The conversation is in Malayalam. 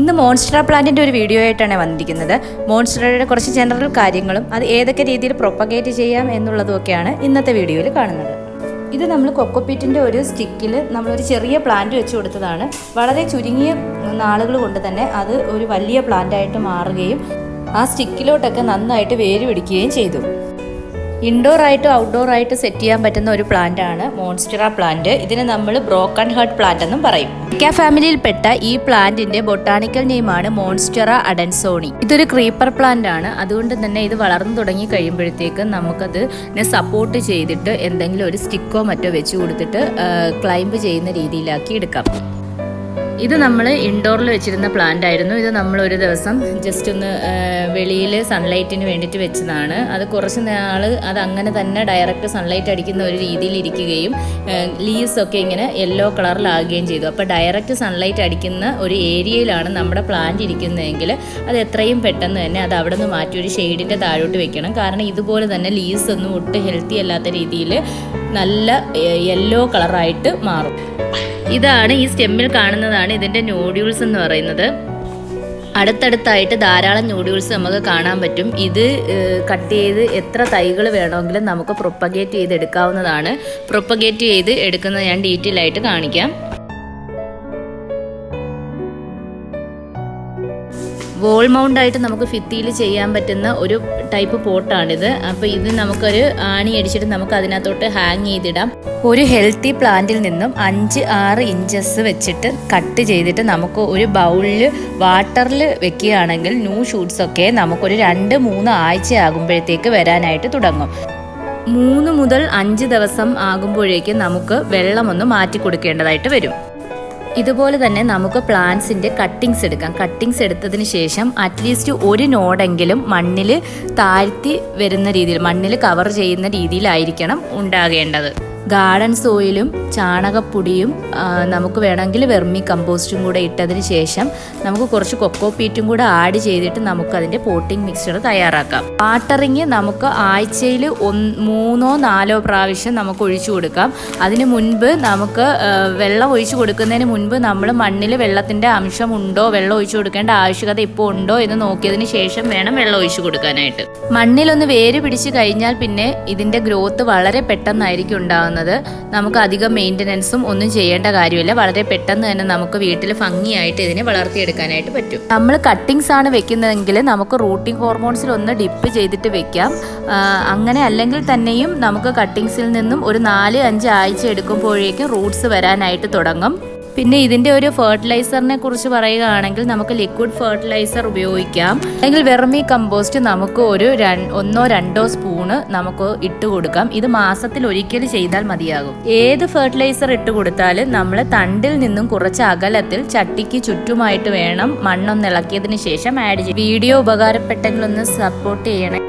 ഇന്ന് മോൺസ്റ്റർ പ്ലാന്റിന്റെ ഒരു വീഡിയോ ആയിട്ടാണ് വന്നിരിക്കുന്നത്. മോൺസ്റ്ററയുടെ കുറച്ച് ജനറൽ കാര്യങ്ങളും അത് ഏതൊക്കെ രീതിയിൽ പ്രൊപ്പഗേറ്റ് ചെയ്യാം എന്നുള്ളതുമൊക്കെയാണ് ഇന്നത്തെ വീഡിയോയിൽ കാണുന്നത്. ഇത് നമ്മൾ കൊക്കോപ്പീറ്റിന്റെ ഒരു സ്റ്റിക്കിൽ നമ്മളൊരു ചെറിയ പ്ലാന്റ് വെച്ച് കൊടുത്തതാണ്. വളരെ ചുരുങ്ങിയ നാളുകൾ കൊണ്ട് തന്നെ അത് ഒരു വലിയ പ്ലാന്റായിട്ട് മാറുകയും ആ സ്റ്റിക്കിലോട്ടൊക്കെ നന്നായിട്ട് വേര് പിടിക്കുകയും ചെയ്തു. ഇൻഡോർ ആയിട്ടും ഔട്ട്ഡോർ ആയിട്ട് സെറ്റ് ചെയ്യാൻ പറ്റുന്ന ഒരു പ്ലാന്റ് ആണ് മോൺസ്റ്ററ പ്ലാന്റ് ഇതിന് നമ്മൾ ബ്രോക്കൺ ഹേർട്ട് പ്ലാന്റ് എന്നും പറയും. ഇക്ക ഫാമിലിയിൽപ്പെട്ട ഈ പ്ലാന്റിന്റെ ബൊട്ടാണിക്കൽ നെയിമാണ് മോൺസ്റ്ററ അഡൻസോണി ഇതൊരു ക്രീപ്പർ പ്ലാന്റ് ആണ്. അതുകൊണ്ട് തന്നെ ഇത് വളർന്നു തുടങ്ങി കഴിയുമ്പോഴത്തേക്ക് നമുക്കത് സപ്പോർട്ട് ചെയ്തിട്ട് എന്തെങ്കിലും ഒരു സ്റ്റിക്കോ മറ്റോ വെച്ച് കൊടുത്തിട്ട് ക്ലൈംബ് ചെയ്യുന്ന രീതിയിലാക്കി എടുക്കാം. ഇത് നമ്മൾ ഇൻഡോറിൽ വെച്ചിരുന്ന പ്ലാന്റ് ആയിരുന്നു. ഇത് നമ്മൾ ഒരു ദിവസം ജസ്റ്റ് ഒന്ന് വെളിയിൽ സൺലൈറ്റിന് വേണ്ടിയിട്ട് വെച്ചതാണ്. അത് കുറച്ച് നാൾ അത് അങ്ങനെ തന്നെ ഡയറക്റ്റ് സൺലൈറ്റ് അടിക്കുന്ന ഒരു രീതിയിൽ ഇരിക്കുകയും ലീവ്സ് ഒക്കെ ഇങ്ങനെ യെല്ലോ കളറിലാകുകയും ചെയ്തു. അപ്പോൾ ഡയറക്റ്റ് സൺലൈറ്റ് അടിക്കുന്ന ഒരു ഏരിയയിലാണ് നമ്മുടെ പ്ലാന്റ് ഇരിക്കുന്നതെങ്കിൽ അത് എത്രയും പെട്ടെന്ന് തന്നെ അത് അവിടെ നിന്ന് മാറ്റി ഒരു ഷെയ്ഡിന്റെ താഴോട്ട് വെക്കണം. കാരണം ഇതുപോലെ തന്നെ ലീവ്സ് ഒന്നും ഒട്ടും ഹെൽത്തി അല്ലാത്ത രീതിയിൽ നല്ല യെല്ലോ കളറായിട്ട് മാറും. ഇതാണ് ഈ സ്റ്റെമ്മിൽ കാണുന്നതാണ് ഇതിന്റെ നോഡ്യൂൾസ് എന്ന് പറയുന്നത്. അടുത്തടുത്തായിട്ട് ധാരാളം നൂഡിൽസ് നമുക്ക് കാണാൻ പറ്റും. ഇത് കട്ട് ചെയ്ത് എത്ര തൈകൾ വേണമെങ്കിലും നമുക്ക് പ്രൊപ്പഗേറ്റ് ചെയ്ത് എടുക്കാവുന്നതാണ് പ്രൊപ്പഗേറ്റ് ചെയ്ത് എടുക്കുന്നത് ഞാൻ ഡീറ്റെയിൽ ആയിട്ട് കാണിക്കാം. വോൾ മൗണ്ട് ആയിട്ട് നമുക്ക് ഫിത്തിയിൽ ചെയ്യാൻ പറ്റുന്ന ഒരു ടൈപ്പ് പോട്ടാണിത് അപ്പോൾ ഇത് നമുക്കൊരു ആണി അടിച്ചിട്ട് നമുക്ക് അതിനകത്തോട്ട് ഹാങ് ചെയ്തിടാം. ഒരു ഹെൽത്തി പ്ലാന്റിൽ നിന്നും അഞ്ച് ആറ് ഇഞ്ചസ് വെച്ചിട്ട് കട്ട് ചെയ്തിട്ട് നമുക്ക് ഒരു ബൗളിൽ വാട്ടറിൽ വെക്കുകയാണെങ്കിൽ ന്യൂ ഷൂട്ട്സ് ഒക്കെ നമുക്കൊരു രണ്ട് മൂന്ന് ആഴ്ച ആകുമ്പോഴത്തേക്ക് വരാനായിട്ട് തുടങ്ങും. മൂന്ന് മുതൽ അഞ്ച് ദിവസം ആകുമ്പോഴേക്കും നമുക്ക് വെള്ളമൊന്ന് മാറ്റി കൊടുക്കേണ്ടതായിട്ട് വരും. ഇതുപോലെ തന്നെ നമുക്ക് പ്ലാന്റ്സിന്റെ കട്ടിങ്സ് എടുക്കാം. കട്ടിങ്സ് എടുത്തതിന് ശേഷം അറ്റ്ലീസ്റ്റ് ഒരു നോടെങ്കിലും മണ്ണിൽ താഴ്ത്തി വരുന്ന രീതിയിൽ മണ്ണിൽ കവർ ചെയ്യുന്ന രീതിയിലായിരിക്കണം ഉണ്ടാകേണ്ടത്. ഗാർഡൻ സോയിലും ചാണകപ്പൊടിയും നമുക്ക് വേണമെങ്കിൽ വെർമി കമ്പോസ്റ്റും കൂടെ ഇട്ടതിന് ശേഷം നമുക്ക് കുറച്ച് കൊക്കോ പീറ്റും കൂടെ ആഡ് ചെയ്തിട്ട് നമുക്ക് അതിന്റെ പോട്ടിംഗ് മിക്സ്ചർ തയ്യാറാക്കാം. വാട്ടറിങ് നമുക്ക് ആഴ്ചയിൽ മൂന്നോ നാലോ പ്രാവശ്യം നമുക്ക് ഒഴിച്ചു കൊടുക്കാം. അതിന് മുൻപ് നമുക്ക് വെള്ളം ഒഴിച്ചു കൊടുക്കുന്നതിന് മുൻപ് നമ്മൾ മണ്ണിൽ വെള്ളത്തിന്റെ അംശമുണ്ടോ വെള്ളം ഒഴിച്ചു കൊടുക്കേണ്ട ആവശ്യകത ഇപ്പോൾ ഉണ്ടോ എന്ന് നോക്കിയതിന് ശേഷം വേണം വെള്ളം ഒഴിച്ചു കൊടുക്കാനായിട്ട്. മണ്ണിലൊന്ന് വേര് പിടിച്ച് കഴിഞ്ഞാൽ പിന്നെ ഇതിന്റെ ഗ്രോത്ത് വളരെ പെട്ടെന്നായിരിക്കും ഉണ്ടാകുന്നത് നമുക്ക് അധികം മെയിന്റനൻസും ഒന്നും ചെയ്യേണ്ട കാര്യമില്ല. വളരെ പെട്ടെന്ന് തന്നെ നമുക്ക് വീട്ടിൽ ഭംഗിയായിട്ട് ഇതിനെ വളർത്തിയെടുക്കാനായിട്ട് പറ്റും. നമ്മൾ കട്ടിങ്സ് ആണ് വെക്കുന്നതെങ്കിൽ നമുക്ക് റൂട്ടിംഗ് ഹോർമോൺസിൽ ഒന്ന് ഡിപ്പ് ചെയ്തിട്ട് വെക്കാം. അങ്ങനെ അല്ലെങ്കിൽ തന്നെയും നമുക്ക് കട്ടിങ്സിൽ നിന്നും ഒരു നാല് അഞ്ച് ആഴ്ച എടുക്കുമ്പോഴേക്കും റൂട്ട്സ് വരാനായിട്ട് തുടങ്ങും. പിന്നെ ഇതിന്റെ ഒരു ഫെർട്ടിലൈസറിനെ കുറിച്ച് പറയുകയാണെങ്കിൽ നമുക്ക് ലിക്വിഡ് ഫെർട്ടിലൈസർ ഉപയോഗിക്കാം. അല്ലെങ്കിൽ വെർമി കമ്പോസ്റ്റ് നമുക്ക് ഒരു ഒന്നോ രണ്ടോ സ്പൂണ് നമുക്ക് ഇട്ട് കൊടുക്കാം. ഇത് മാസത്തിൽ ഒരിക്കൽ ചെയ്താൽ മതിയാകും. ഏത് ഫെർട്ടിലൈസർ ഇട്ട് കൊടുത്താലും നമ്മൾ തണ്ടിൽ നിന്നും കുറച്ച് അകലത്തിൽ ചട്ടിക്ക് ചുറ്റുമായിട്ട് വേണം മണ്ണൊന്ന് ഇളക്കിയതിന് ശേഷം ആഡ് ചെയ്യും വീഡിയോ ഉപകാരപ്പെട്ടെങ്കിൽ ഒന്ന് സപ്പോർട്ട് ചെയ്യണേ.